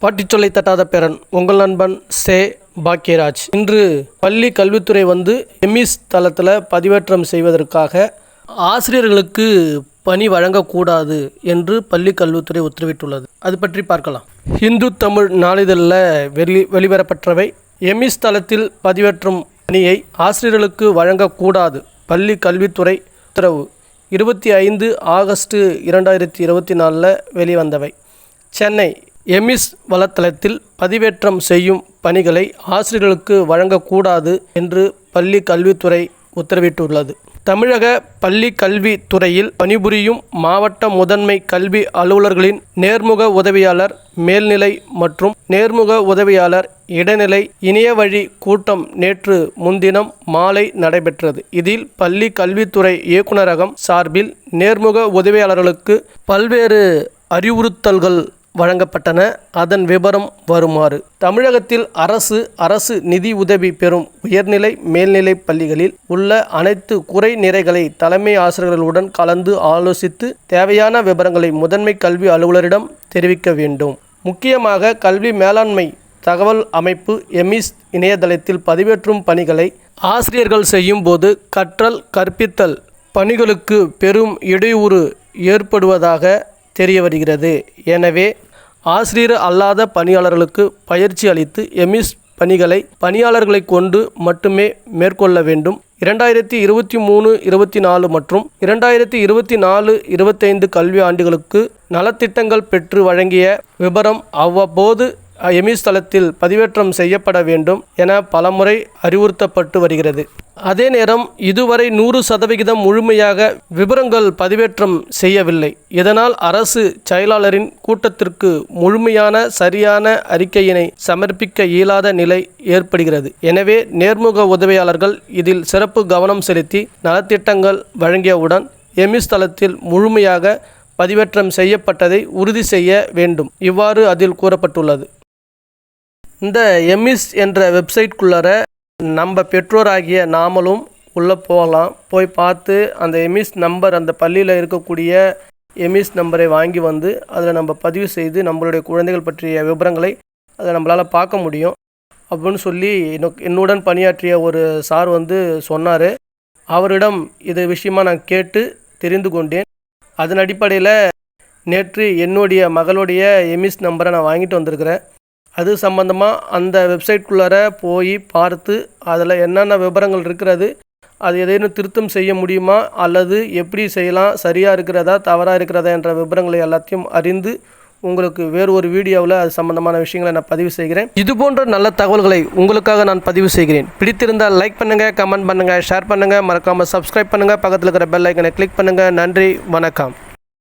பாட்டிச்சொல்லை தட்டாத பேரன் உங்கள் நண்பன் சே. பாக்கியராஜ். இன்று பள்ளி கல்வித்துறை வந்து எம்இஸ் தளத்தில் பதிவேற்றம் செய்வதற்காக ஆசிரியர்களுக்கு பணி வழங்கக்கூடாது என்று பள்ளி கல்வித்துறை உத்தரவிட்டுள்ளது. அது பற்றி பார்க்கலாம். இந்து தமிழ் நாளிதழில் வெளி வெளிவரப்பட்டவை எம்இஸ் தளத்தில் பதிவேற்றும் பணியை ஆசிரியர்களுக்கு வழங்கக்கூடாது. பள்ளி கல்வித்துறை உத்தரவு. இருபத்தி ஐந்து ஆகஸ்ட் இரண்டாயிரத்தி இருபத்தி நாலில் வெளிவந்தவை. சென்னை எமிஸ் வலைத்தளத்தில் பதிவேற்றம் செய்யும் பணிகளை ஆசிரியர்களுக்கு வழங்கக்கூடாது என்று பள்ளி கல்வித்துறை உத்தரவிட்டுள்ளது. தமிழக பள்ளி கல்வித்துறையில் பணிபுரியும் மாவட்ட முதன்மை கல்வி அலுவலர்களின் நேர்முக உதவியாளர் மேல்நிலை மற்றும் நேர்முக உதவியாளர் இடைநிலை இணையவழி கூட்டம் நேற்று முன்தினம் மாலை நடைபெற்றது. இதில் பள்ளி கல்வித்துறை இயக்குநரகம் சார்பில் நேர்முக உதவியாளர்களுக்கு பல்வேறு அறிவுறுத்தல்கள் வழங்கப்பட்டன. அதன் விபரம் வருமாறு. தமிழகத்தில் அரசு அரசு நிதி உதவி பெறும் உயர்நிலை மேல்நிலை பள்ளிகளில் உள்ள அனைத்து குறை நிறைகளை தலைமை ஆசிரியர்களுடன் கலந்து ஆலோசித்து தேவையான விவரங்களை முதன்மை கல்வி அலுவலரிடம் தெரிவிக்க வேண்டும். முக்கியமாக கல்வி மேலாண்மை தகவல் அமைப்பு எமிஸ் இணையதளத்தில் பதிவேற்றும் பணிகளை ஆசிரியர்கள் செய்யும் போது கற்றல் கற்பித்தல் பணிகளுக்கு பெரும் இடையூறு ஏற்படுவதாக தெரிய வருகிறது. எனவே ஆசிரியர் அல்லாத பணியாளர்களுக்கு பயிற்சி அளித்து எமிஸ் பணிகளை பணியாளர்களை கொண்டு மட்டுமே மேற்கொள்ள வேண்டும். இரண்டாயிரத்தி இருபத்தி மூணு இருபத்தி நாலு மற்றும் இரண்டாயிரத்தி இருபத்தி நாலு இருபத்தைந்து கல்வி ஆண்டுகளுக்கு நலத்திட்டங்கள் பெற்று வழங்கிய விபரம் அவ்வப்போது எமிஸ் தளத்தில் பதிவேற்றம் செய்யப்பட வேண்டும் என பலமுறை அறிவுறுத்தப்பட்டு வருகிறது. அதே நேரம் இதுவரை நூறு சதவிகிதம் முழுமையாக விவரங்கள் பதிவேற்றம் செய்யவில்லை. இதனால் அரசு செயலாளரின் கூட்டத்திற்கு முழுமையான சரியான அறிக்கையினை சமர்ப்பிக்க இயலாத நிலை ஏற்படுகிறது. எனவே நேர்முக உதவியாளர்கள் இதில் சிறப்பு கவனம் செலுத்தி நலத்திட்டங்கள் வழங்கியவுடன் எமிஸ் தளத்தில் முழுமையாக பதிவேற்றம் செய்யப்பட்டதை உறுதி செய்ய வேண்டும். இவ்வாறு அதில் கூறப்பட்டுள்ளது. இந்த எம்இஸ் என்ற வெப்சைட்குள்ளார நம்ம பெற்றோராகிய நாமளும் உள்ளே போகலாம். போய் பார்த்து அந்த எமிஸ் நம்பர் அந்த பள்ளியில் இருக்கக்கூடிய எமிஸ் நம்பரை வாங்கி வந்து அதில் நம்ம பதிவு செய்து நம்மளுடைய குழந்தைகள் பற்றிய விவரங்களை அதை நம்மளால் பார்க்க முடியும். அப்படின்னு சொல்லி என்னுடன் பணியாற்றிய ஒரு சார் வந்து சொன்னார். அவரிடம் இது விஷயமாக நான் கேட்டு தெரிந்து கொண்டேன். அதன் அடிப்படையில் நேற்று என்னுடைய மகளுடைய எமிஸ் நம்பரை நான் வாங்கிட்டு வந்திருக்கிறேன். அது சம்மந்தமாக அந்த வெப்சைட்குள்ளார போய் பார்த்து அதில் என்னென்ன விவரங்கள் இருக்கிறது அது ஏதேனும் திருத்தம் செய்ய முடியுமா அல்லது எப்படி செய்யலாம் சரியாக இருக்கிறதா தவறாக இருக்கிறதா என்ற விவரங்களை எல்லாத்தையும் அறிந்து உங்களுக்கு வேறு ஒரு வீடியோவில் அது சம்பந்தமான விஷயங்களை நான் பதிவு செய்கிறேன். இது போன்ற நல்ல தகவல்களை உங்களுக்காக நான் பதிவு செய்கிறேன். பிடித்திருந்தால் லைக் பண்ணுங்கள் கமெண்ட் பண்ணுங்கள் ஷேர் பண்ணுங்கள் மறக்காமல் சப்ஸ்கிரைப் பண்ணுங்கள் பக்கத்தில் இருக்கிற பெல் ஐக்கனை கிளிக் பண்ணுங்கள் நன்றி வணக்கம்.